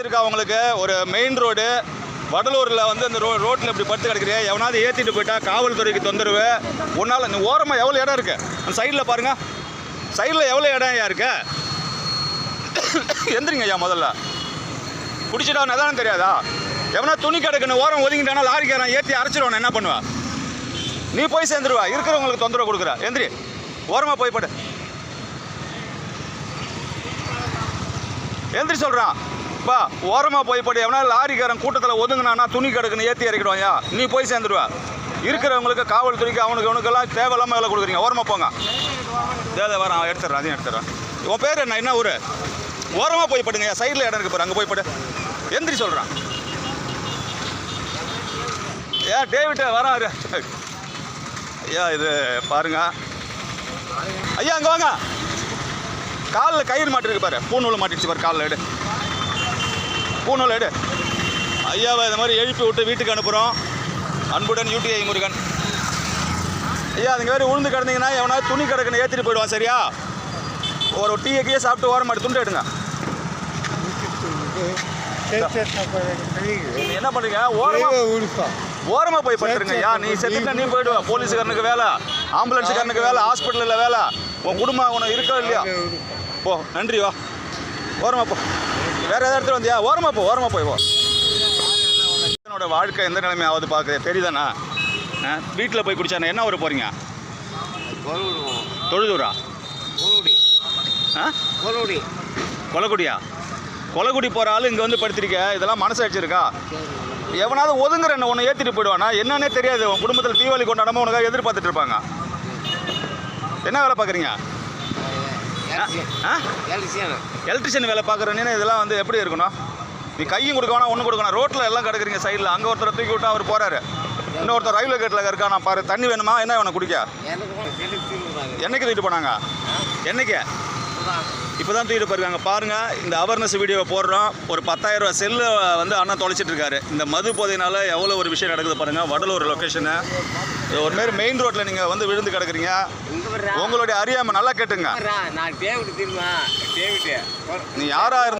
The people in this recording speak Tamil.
இருக்கா உங்களுக்கு? ஒரு மெயின் ரோடு வடலூரில் வந்து அந்த ரோ ரோட்டில் இப்படி படுத்து கிடக்குறிய. எவனாவது ஏற்றிட்டு போயிட்டா காவல்துறைக்கு தொந்தரவு. உன்னால் இந்த ஓரமாக எவ்வளோ இடம் இருக்கு? அந்த சைடில் பாருங்கள் சைடில் எவ்வளோ இடம் ஐயா இருக்கு? எந்திரிங்க ஐயா முதல்ல. குடிச்சிட்டா எதானே தெரியாதா? எவனா துணி கிடக்குன்னு ஓரம் ஒதுங்கிட்டானா லாரிக்காரன் ஏற்றி அரைச்சிடுவான் என்ன பண்ணுவா? நீ போய் சேர்ந்துருவா. இருக்கிறவங்களுக்கு தொந்தரவு கொடுக்குற. எந்திரி. ஓரமாக போய் படு. எந்திரி சொல்கிறான் பா ஓரமாக போய் படி. எவனா லாரிக்காரன் கூட்டத்தில் ஒதுங்கினானா துணி கிடக்குன்னு ஏற்றி இறக்கிடுவாயா நீ போய் சேர்ந்துடுவா. இருக்கிறவங்களுக்கு காவல்துறைக்கு அவனுக்கு அவனுக்கெல்லாம் தேவையில்லாமல் வேலை கொடுக்குறீங்க. ஓரமாக போங்க. தேவை வரான் எடுத்துடுறேன் அதையும் எடுத்துடுறேன் உன் பேர் என்ன? என்ன ஊர்? ஓரமாக போய் படுங்க சைடில் இடம் இருக்கு பாரு அங்கே போய் படு. எந்திரி சொல்கிறான் ஏன் டேவிட் வரான் இரு. ஐயா இது பாருங்க. ஐயா அங்கே வாங்க. காலில் கயிறு மாட்டிருக்கு பாரு. பூநூல் மாட்டிடுச்சு பாரு காலில் எடு. பூநூல் எடு. ஐயாவை இந்த மாதிரி எழுப்பி விட்டு வீட்டுக்கு அனுப்புகிறோம் அன்புடன் யூடிஐ முருகன். ஐயா அதுங்க வேறு உளுந்து கிடந்தீங்கன்னா எவனாவது துணி கிடக்குன்னு ஏற்றிட்டு போயிடுவான் சரியா? ஒரு டீ கீழே சாப்பிட்டு ஓரம் மாட்டி துண்டு எடுங்க. என்ன பண்ணுறீங்க ஓரமாக ஓரமாக போய் பட்டுருங்க ஐயா. நீ செத்துட்டா நீ போயிடுவ. போலீஸுக்காரனுக்கு வேலை ஆம்புலன்ஸுக்காரனுக்கு வேலை ஹாஸ்பிட்டலில் வேலை. உன் குடும்பம் உனக்கு இருக்கா இல்லையா? போ நன்றி வா. ஓரமாக போ. வேற ஏதாவது இடத்துல வந்தியா? ஓரமாக போ ஓரமாக போய் போ. என்னோட வாழ்க்கை எந்த நிலைமை ஆகுது பார்க்குறது தெரியுதாண்ணா வீட்டில் போய் குடிச்சானே என்ன ஊர் போகிறீங்க தொழுதூரா? ஆ? கொலக்குடியா கொலக்குடி போகிற ஆள் இங்கே வந்து படுத்திருக்க. இதெல்லாம் மனசு வச்சிருக்கா எவனாவது ஒதுங்குற என்ன உன்னை ஏற்றிட்டு போயிடுவானா? என்னன்னே தெரியாது. உன் குடும்பத்தில் தீபாவளி கொண்டாடாம உனக்காக எதிர்பார்த்துட்டு இருப்பாங்க. என்ன வேலை பார்க்குறீங்க? எலக்ட்ரிஷியன். வேலை பார்க்குறேன்னு இதெல்லாம் வந்து எப்படி இருக்கணும்? நீ கையும் கொடுக்க ஒன்றும் கொடுக்கணும் ரோட்டில் எல்லாம் கிடக்குறீங்க சைடில் அங்கே ஒருத்தர் தூக்கி விட்டு அவர் போகிறாரு இன்னொருத்தர் ரயில்வே கேட்டில் இருக்கா நான் பாரு தண்ணி வேணுமா? என்ன வேணும் குடிக்க? என்னைக்கு தூக்கிட்டு போனாங்க? என்னைக்கு? இப்போ தான் தூக்கிட்டு போயிருக்காங்க. பாருங்கள் இந்த அவேர்னஸ் வீடியோவை போடுறோம். ஒரு பத்தாயிரம் ரூபா செல்லு வந்து அண்ணன் தொலைச்சிட்டு இருக்காரு. இந்த மது போதையினால எவ்வளோ ஒரு விஷயம் நடக்குது பாருங்கள் வடலூர் லொக்கேஷனு ஒரு மாரி மெயின் ரோட்டில் நீங்கள் வந்து விழுந்து கிடக்குறீங்க. உங்களுடைய அறியாமை நல்லா கேட்டுங்க. நீ யாராக